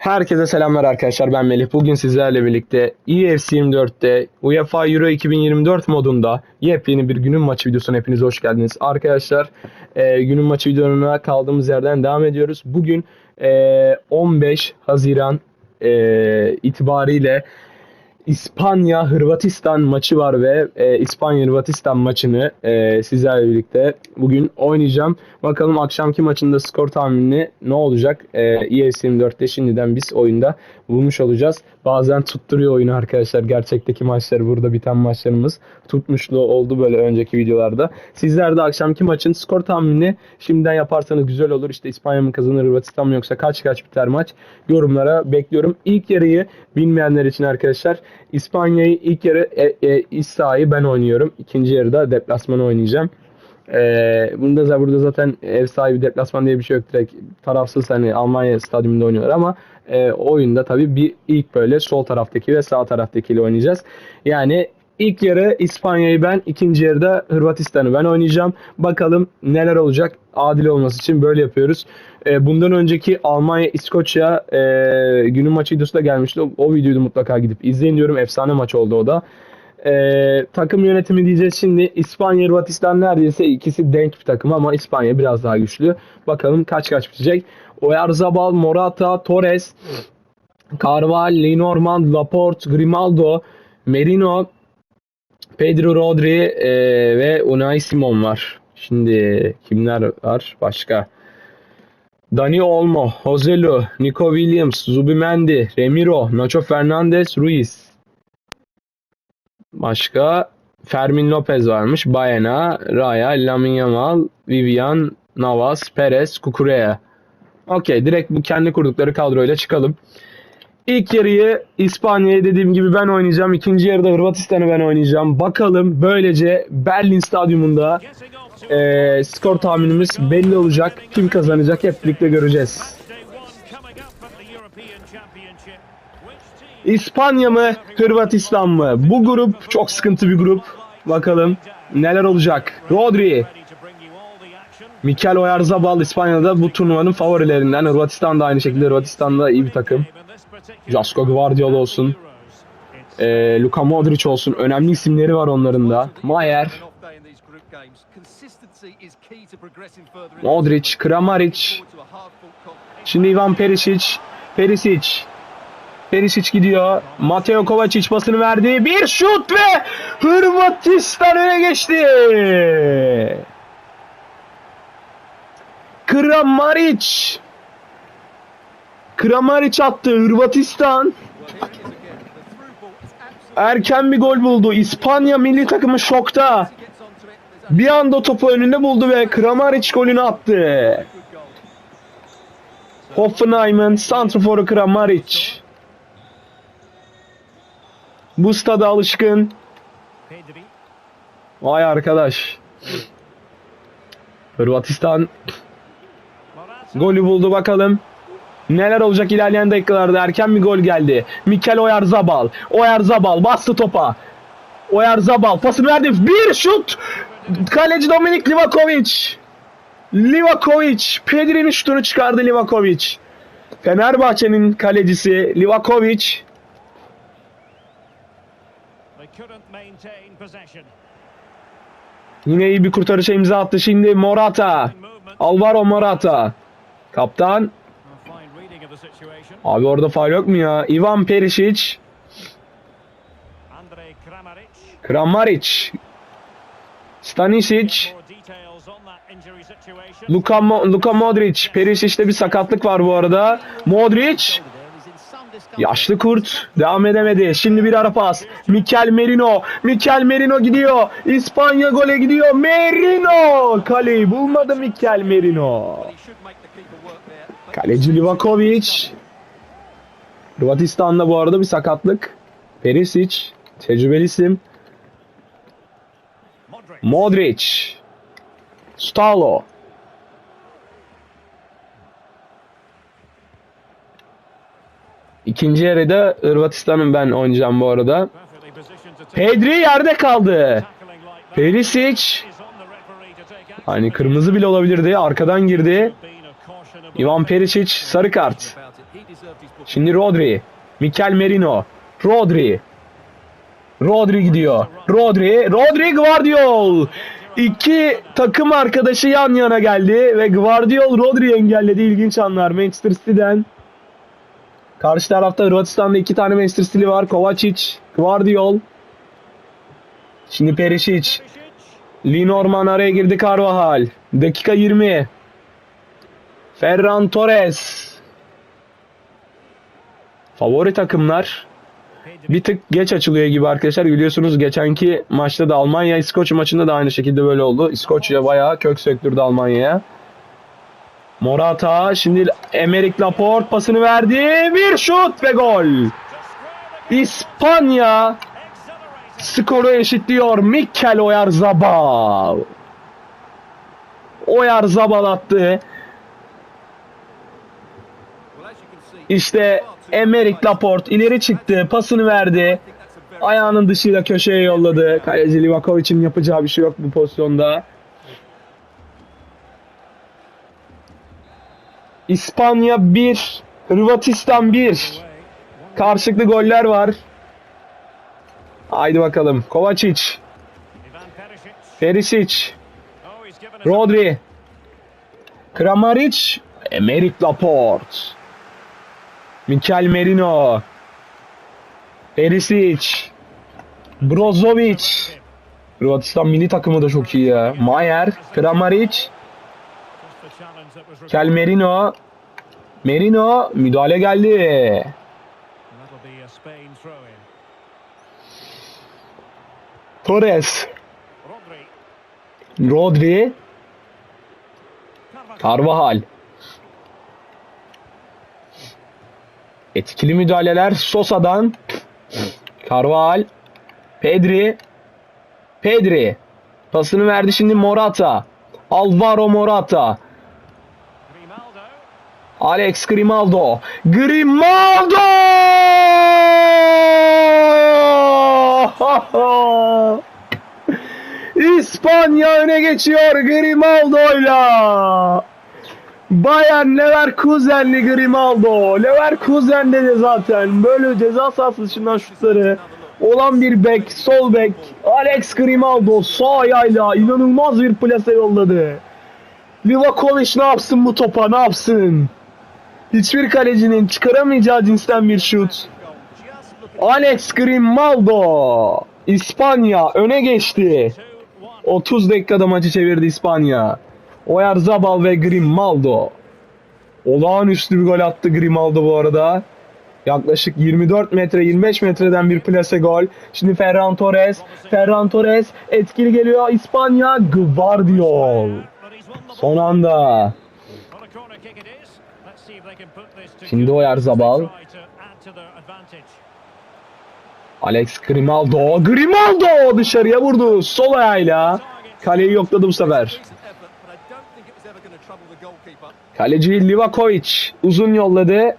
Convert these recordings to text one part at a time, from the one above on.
Herkese selamlar arkadaşlar ben Melih. Bugün sizlerle birlikte EFC 24'te UEFA Euro 2024 modunda yepyeni bir günün maçı videosuna hepiniz hoş geldiniz. Arkadaşlar e, günün maçı videolarına kaldığımız yerden devam ediyoruz. Bugün e, 15 Haziran e, itibariyle İspanya Hırvatistan maçı var ve e, İspanya Hırvatistan maçını e, sizlerle birlikte bugün oynayacağım. Bakalım akşamki maçında skor tahmini ne olacak? E, ES 24'te şimdiden biz oyunda bulmuş olacağız. Bazen tutturuyor oyunu arkadaşlar. Gerçekteki maçları burada biten maçlarımız tutmuşluğu oldu böyle önceki videolarda. Sizler de akşamki maçın skor tahminini şimdiden yaparsanız güzel olur. İşte İspanya mı kazanır Hırvatistan mı yoksa kaç kaç biter maç? Yorumlara bekliyorum. İlk yarıyı bilmeyenler için arkadaşlar İspanya'yı ilk yarı e, e, iç sahayı ben oynuyorum. İkinci yarıda deplasmanı oynayacağım. Ee, bunda da burada zaten ev sahibi deplasman diye bir şey yok direkt tarafsız hani Almanya stadyumunda oynuyorlar ama e, oyunda tabii bir ilk böyle sol taraftaki ve sağ taraftakiyle oynayacağız. Yani ilk yarı İspanya'yı ben, ikinci yarıda Hırvatistan'ı ben oynayacağım. Bakalım neler olacak. Adil olması için böyle yapıyoruz. E, bundan önceki Almanya İskoçya e, günün maçı videosu da gelmişti. O, o videoyu da mutlaka gidip izleyin diyorum. Efsane maç oldu o da. E, takım yönetimi diyeceğiz şimdi. İspanya Hırvatistan neredeyse ikisi denk bir takım ama İspanya biraz daha güçlü. Bakalım kaç kaç bitecek. Oyarzabal, Morata, Torres, Carval, Lenormand, Laporte, Grimaldo, Merino, Pedro Rodri e, ve Unai Simon var. Şimdi kimler var başka? Dani Olmo, Joselu, Nico Williams, Zubimendi, Remiro, Nacho Fernandez, Ruiz. Başka Fermin Lopez varmış. Baena, Raya, Lamine Yamal, Vivian, Navas, Perez, Kukureya. Okey direkt bu kendi kurdukları kadroyla çıkalım. İlk yarıyı İspanya'yı dediğim gibi ben oynayacağım. İkinci yarıda Hırvatistan'ı ben oynayacağım. Bakalım böylece Berlin Stadyumunda e, skor tahminimiz belli olacak. Kim kazanacak hep birlikte göreceğiz. İspanya mı Hırvatistan mı? Bu grup çok sıkıntı bir grup. Bakalım neler olacak. Rodri, Mikel Oyarzabal İspanya'da bu turnuvanın favorilerinden. Hırvatistan da aynı şekilde. Hırvatistan da iyi bir takım. Jasko Guardiola olsun. E, Luka Modric olsun. Önemli isimleri var onların da. Mayer, Modric, Kramaric. Şimdi Ivan Perisic. Perisic. Perisic gidiyor. Mateo Kovacic basını verdi. Bir şut ve Hırvatistan öne geçti. Kramaric. Kramaric attı Hırvatistan. Erken bir gol buldu. İspanya milli takımı şokta. Bir anda topu önünde buldu ve Kramaric golünü attı. Hoffenheim'ın santraforu Kramaric. Bu stada alışkın. Vay arkadaş. Hırvatistan golü buldu bakalım. Neler olacak ilerleyen dakikalarda erken bir gol geldi. Mikel Oyarzabal. Oyarzabal bastı topa. Oyarzabal pasını verdi. Bir şut. Kaleci Dominik Livakovic. Livakovic. Pedri'nin şutunu çıkardı Livakovic. Fenerbahçe'nin kalecisi Livakovic. Yine iyi bir kurtarışa imza attı. Şimdi Morata. Alvaro Morata. Kaptan. Abi orada faul yok mu ya? Ivan Perisic. Kramaric. Stanisic. Luka, Mo- Luka Modric. Perisic'te bir sakatlık var bu arada. Modric. Yaşlı kurt devam edemedi. Şimdi bir ara pas. Mikel Merino. Mikel Merino gidiyor. İspanya gole gidiyor. Merino. Kaleyi bulmadı Mikel Merino. Kaleci Livakovic. Hırvatistan'da bu arada bir sakatlık. Perisic. Tecrübeli isim. Modric. Stalo. İkinci yarıda Hırvatistan'ın ben oynayacağım bu arada. Pedri yerde kaldı. Perisic. Hani kırmızı bile olabilirdi. Arkadan girdi. Ivan Perisic sarı kart. Şimdi Rodri. Mikel Merino. Rodri. Rodri gidiyor. Rodri. Rodri Guardiol. İki takım arkadaşı yan yana geldi ve Guardiol Rodri'yi engelledi. İlginç anlar Manchester City'den. Karşı tarafta Hırvatistan'da iki tane Manchester City'li var. Kovacic, Guardiol. Şimdi Perisic. Linorman araya girdi Carvajal. Dakika 20. Ferran Torres. Favori takımlar bir tık geç açılıyor gibi arkadaşlar. Biliyorsunuz geçenki maçta da Almanya İskoçya maçında da aynı şekilde böyle oldu. İskoçya bayağı kök söktürdü Almanya'ya. Morata şimdi Emerick Laporte pasını verdi. Bir şut ve gol. İspanya skoru eşitliyor. Mikel Oyarzabal. Oyarzabal attı. İşte Emerick Laporte ileri çıktı. Pasını verdi. Ayağının dışıyla köşeye yolladı. Kaleci Livakovic'in yapacağı bir şey yok bu pozisyonda. İspanya 1, Hırvatistan 1. Karşılıklı goller var. Haydi bakalım. Kovacic, Perisic, Rodri, Kramaric, Emerick Laporte, Mikel Merino, Perisic, Brozovic. Hırvatistan milli takımı da çok iyi ya. Mayer, Kramaric, Kel Merino. Merino müdahale geldi. Torres. Rodri. Carvajal. Etkili müdahaleler Sosa'dan. Carvajal. Pedri. Pedri. Pasını verdi şimdi Morata. Alvaro Morata. Alex Grimaldo. Grimaldo! İspanya öne geçiyor Grimaldo'yla. Bayern Leverkusen'li Grimaldo. Leverkusen dedi zaten. Böyle ceza sahası dışından şutları olan bir bek, sol bek. Alex Grimaldo sağ ayağıyla inanılmaz bir plase yolladı. Livakovic ne yapsın bu topa ne yapsın? Hiçbir kalecinin çıkaramayacağı cinsten bir şut. Alex Grimaldo. İspanya öne geçti. 30 dakikada maçı çevirdi İspanya. Oyarzabal ve Grimaldo. Olağanüstü bir gol attı Grimaldo bu arada. Yaklaşık 24 metre 25 metreden bir plase gol. Şimdi Ferran Torres. Ferran Torres etkili geliyor. İspanya Guardiol. Son anda. Şimdi Oyarzabal. Alex Grimaldo. Grimaldo dışarıya vurdu. Sol ayağıyla. Kaleyi yokladı bu sefer. Kaleci Livakovic uzun yolladı.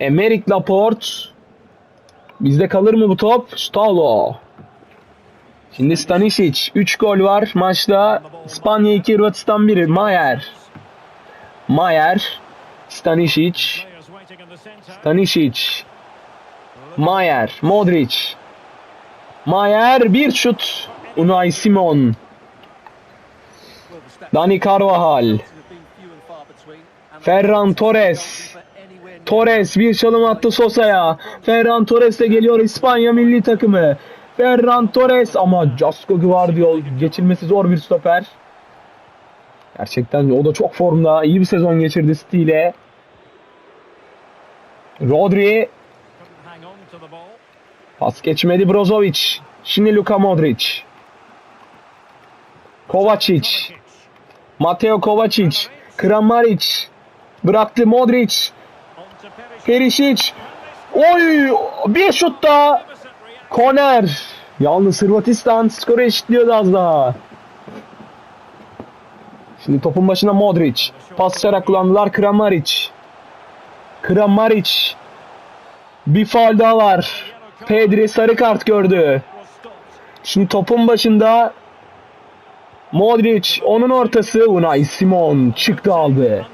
Emerick Laporte. Bizde kalır mı bu top? Stalo. Şimdi Stanisic. 3 gol var maçta. İspanya 2, Hırvatistan 1. Mayer. Mayer. Stanisic. Stanisic. Mayer. Modric. Mayer bir şut. Unai Simon. Dani Carvajal. Ferran Torres. Torres bir çalım attı Sosa'ya. Ferran Torres de geliyor İspanya milli takımı. Ferran Torres ama Jasco Guardiol geçilmesi zor bir stoper. Gerçekten o da çok formda. iyi bir sezon geçirdi City ile. Rodri pas geçmedi Brozovic. Şimdi Luka Modric. Kovacic. Mateo Kovacic. Kramaric. Bıraktı Modric. Perisic. Oy! Bir şut daha. Koner. Yalnız Hırvatistan skoru eşitliyordu az daha. Şimdi topun başına Modric. Pas çarak kullandılar Kramaric. Kramaric. Bir faul daha var. Pedri sarı kart gördü. Şimdi topun başında Modric onun ortası Unai Simon çıktı aldı.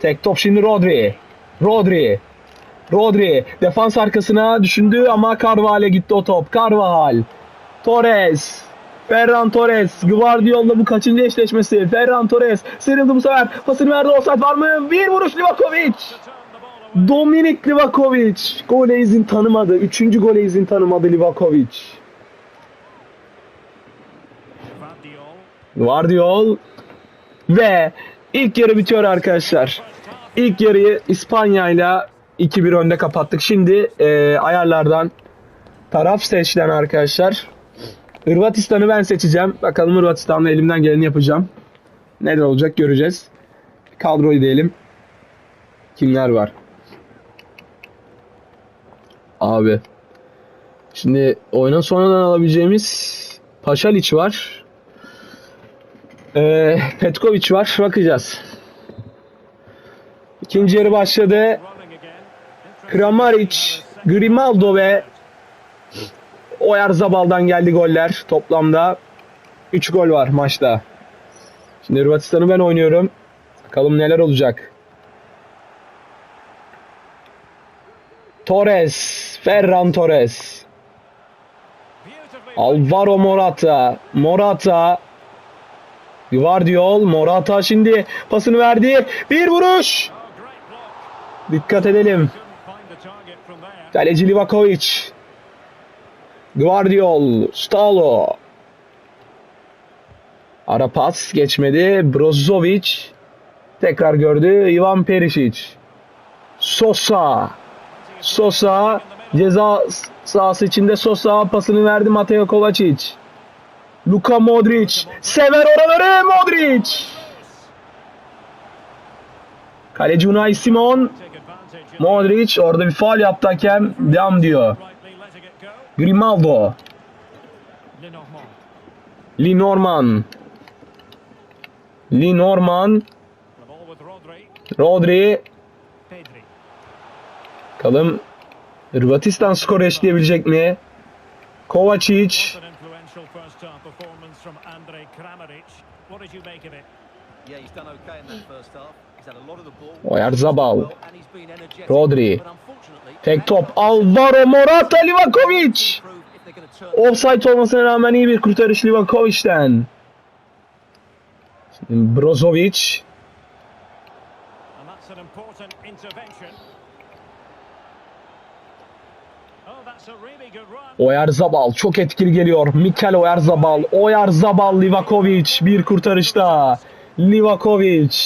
Tek top şimdi Rodri. Rodri. Rodri defans arkasına düşündü ama Carvalha'ya gitti o top. Carvajal. Torres. Ferran Torres. Guardiola'la bu kaçıncı eşleşmesi? Ferran Torres sıyrıldı bu sefer. Pasını verdi. Offside var mı? Bir vuruş Livakovic. Dominik Livakovic. Gole izin tanımadı. Üçüncü gole izin tanımadı Livakovic. Guardiol. Ve ilk yarı bitiyor arkadaşlar. İlk yarıyı İspanya ile 2-1 önde kapattık. Şimdi e, ayarlardan taraf seçilen arkadaşlar. Hırvatistan'ı ben seçeceğim. Bakalım Hırvatistan'la elimden geleni yapacağım. Neler olacak göreceğiz. Kadroyu diyelim. Kimler var? Abi. Şimdi oyuna sonradan alabileceğimiz Paşaliç var. Ee, Petkovic var. Bakacağız. İkinci yarı başladı. Kramaric, Grimaldo ve Oyarzabal'dan geldi goller. Toplamda 3 gol var maçta. Şimdi Hırvatistan'ı ben oynuyorum. Bakalım neler olacak. Torres, Ferran Torres. Alvaro Morata, Morata. Guardiol, Morata şimdi pasını verdi. Bir vuruş. Dikkat edelim. Kaleci Livakovic. Guardiol, Stalo. Ara pas geçmedi. Brozovic tekrar gördü. Ivan Perisic. Sosa. Sosa ceza sahası içinde Sosa pasını verdi Mateo Kovacic. Luka Modric sever oraları Modric. Kaleci Unai Simon. Modric orada bir faul yaptı hakem. Devam diyor. Grimaldo. Lee Norman. Rodri. Bakalım Hırvatistan skoru eşleyebilecek mi? Kovacic. Oyarzabal. Rodri. Tek top Alvaro Morata Livakovic. Offside olmasına rağmen iyi bir kurtarış Livakovic'ten. Brozovic. Oyarzabal çok etkili geliyor. Mikel Oyarzabal. Oyarzabal Livakovic bir kurtarışta. Livakovic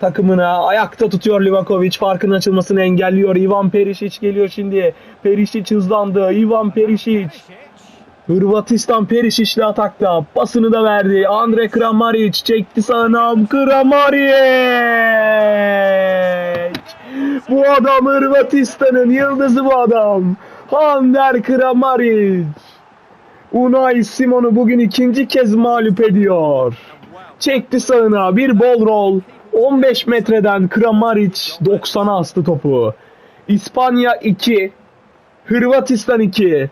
takımına ayakta tutuyor Livakovic. Farkın açılmasını engelliyor. Ivan Perisic geliyor şimdi. Perisic hızlandı. Ivan Perisic. Hırvatistan Perisic'le atakta. Pasını da verdi. Andre Kramaric çekti sağına. Kramaric. Bu adam Hırvatistan'ın yıldızı bu adam. Ander Kramaric. Unai Simon'u bugün ikinci kez mağlup ediyor. Çekti sağına bir bol rol. 15 metreden Kramaric 90'a astı topu. İspanya 2. Hırvatistan 2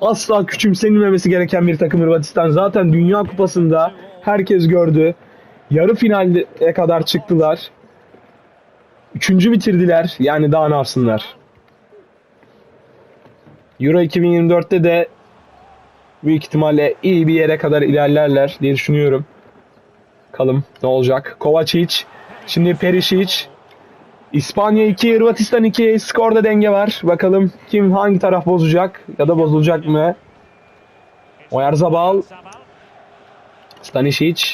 asla küçümsenilmemesi gereken bir takım Hırvatistan. Zaten Dünya Kupası'nda herkes gördü. Yarı finale kadar çıktılar. Üçüncü bitirdiler. Yani daha ne yapsınlar? Euro 2024'te de büyük ihtimalle iyi bir yere kadar ilerlerler diye düşünüyorum. Bakalım ne olacak. Kovacic, şimdi Perisic, İspanya 2, Hırvatistan 2. Skorda denge var. Bakalım kim hangi taraf bozacak ya da bozulacak mı? Oyarzabal. Stanisic,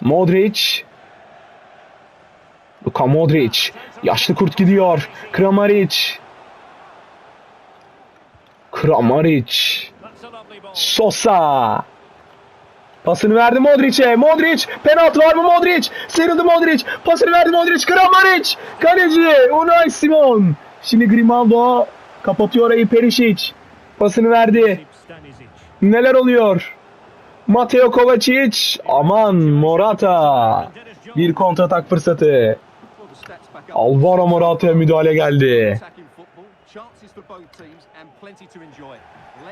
Modric, Luka Modric, yaşlı kurt gidiyor. Kramaric, Kramaric. Sosa. Pasını verdi Modric'e. Modric penaltı var mı Modric? Sıyrıldı Modric. Pasını verdi Modric. Kramaric. Kaleci Unai Simon. Şimdi Grimaldo kapatıyor orayı Perisic. Pasını verdi. Neler oluyor? Mateo Kovacic. Aman Morata. Bir kontratak fırsatı. Alvaro Morata'ya müdahale geldi. Let's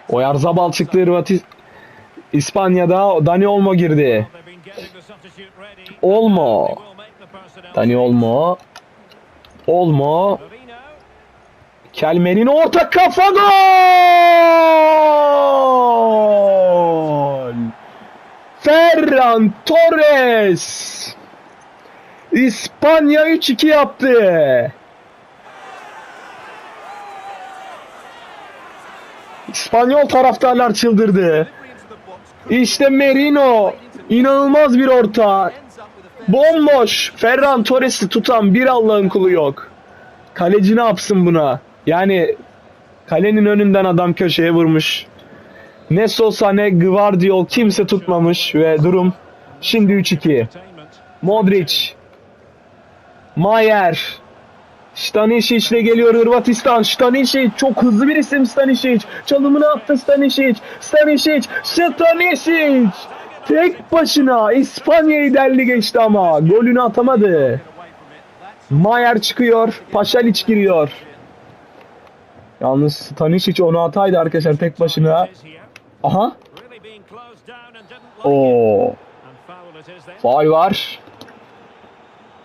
Oyarzabal çıktı Hırvatis İspanya'da Dani Olmo girdi. Olmo. Dani Olmo. Olmo. Kelmer'in orta kafa gol! Ferran Torres! İspanya 3-2 yaptı. İspanyol taraftarlar çıldırdı. İşte Merino. İnanılmaz bir orta. Bomboş. Ferran Torres'i tutan bir Allah'ın kulu yok. Kaleci ne yapsın buna? Yani kalenin önünden adam köşeye vurmuş. Ne Sosa ne Gvardiol kimse tutmamış ve durum şimdi 3-2. Entertainment. Modric. Mayer. Stanisic ile geliyor Hırvatistan. Stanisic çok hızlı bir isim Stanisic. Çalımını attı Stanisic. Stanisic. Stanisic. Tek başına İspanya'yı deldi geçti ama golünü atamadı. Mayer çıkıyor. Paşalic giriyor. Yalnız Stanisic onu ataydı arkadaşlar tek başına. Aha. Oo. Faul var.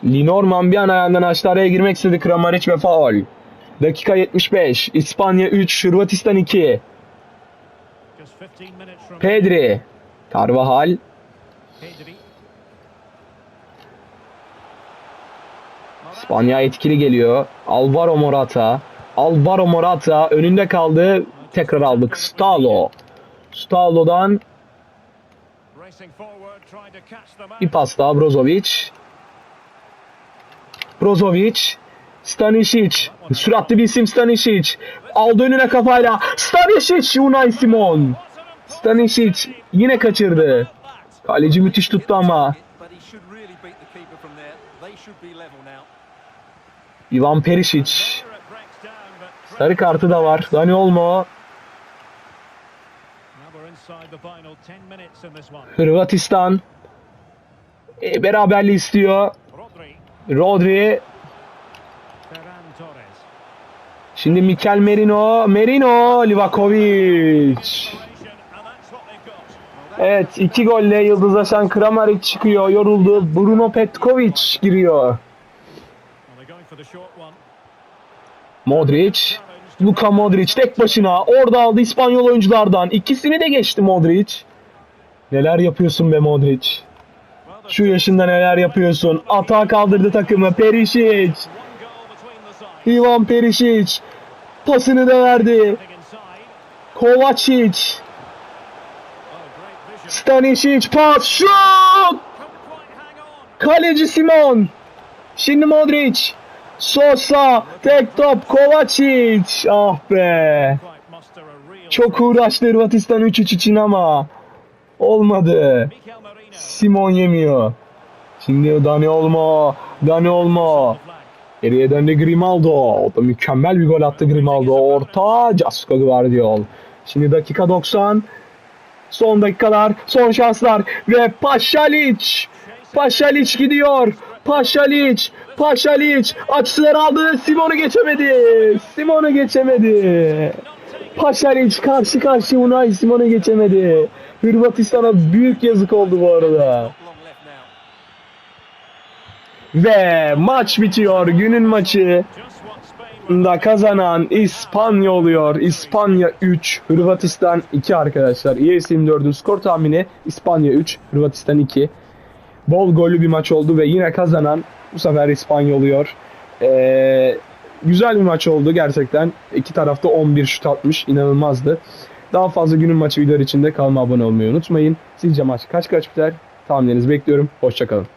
Linorman bir an ayağından açtı araya girmek istedi Kramaric ve faul. Dakika 75. İspanya 3, Hırvatistan 2. Just 15 minutes from Pedri. Carvajal. İspanya etkili geliyor. Alvaro Morata. Alvaro Morata önünde kaldı. Tekrar aldık. Stalo. Stalo'dan bir pas daha Brozovic. Brozovic. Stanisic. Süratli bir isim Stanisic. Aldı önüne kafayla. Stanisic. Unai Simon. Stanisic yine kaçırdı. Kaleci müthiş tuttu ama. Ivan Perisic. Sarı kartı da var. Dani Olmo. now we're inside the final 10 minutes in this one. Hırvatistan. E, beraberliği istiyor. Rodri. Şimdi Mikel Merino. Merino. Livakovic. Evet iki golle yıldızlaşan Kramaric çıkıyor. Yoruldu. Bruno Petkovic giriyor. Modric. Luka Modric tek başına. Orada aldı İspanyol oyunculardan. İkisini de geçti Modric. Neler yapıyorsun be Modric? Şu yaşında neler yapıyorsun? Atağa kaldırdı takımı. Perisic. Ivan Perisic. Pasını da verdi. Kovacic. Stanisic pas. Şut! Kaleci Simon. Şimdi Modric. Sosa. Tek top Kovacic. Ah be. Çok uğraştı Hırvatistan 3-3 için ama olmadı. Simon yemiyor. Şimdi Dani Olmo. Dani Olmo. Geriye döndü Grimaldo. O da mükemmel bir gol attı Grimaldo. Orta. Casco Guardiol. Şimdi dakika 90. Son dakikalar. Son şanslar. Ve Paşalic. Paşalic gidiyor. Paşalic. Paşalic. Açıları aldı. Simon'u geçemedi. Simon'u geçemedi. Paşalic karşı karşı Unai Simon'u geçemedi. Hırvatistan'a büyük yazık oldu bu arada. Ve maç bitiyor. Günün maçı. Da kazanan İspanya oluyor. İspanya 3, Hırvatistan 2 arkadaşlar. EFC 24'ün skor tahmini İspanya 3, Hırvatistan 2. Bol gollü bir maç oldu ve yine kazanan bu sefer İspanya oluyor. Ee, güzel bir maç oldu gerçekten. İki tarafta 11 şut atmış. inanılmazdı. Daha fazla günün maçı videoları için de kanalıma abone olmayı unutmayın. Sizce maç kaç kaç biter? Tahminlerinizi bekliyorum. Hoşçakalın.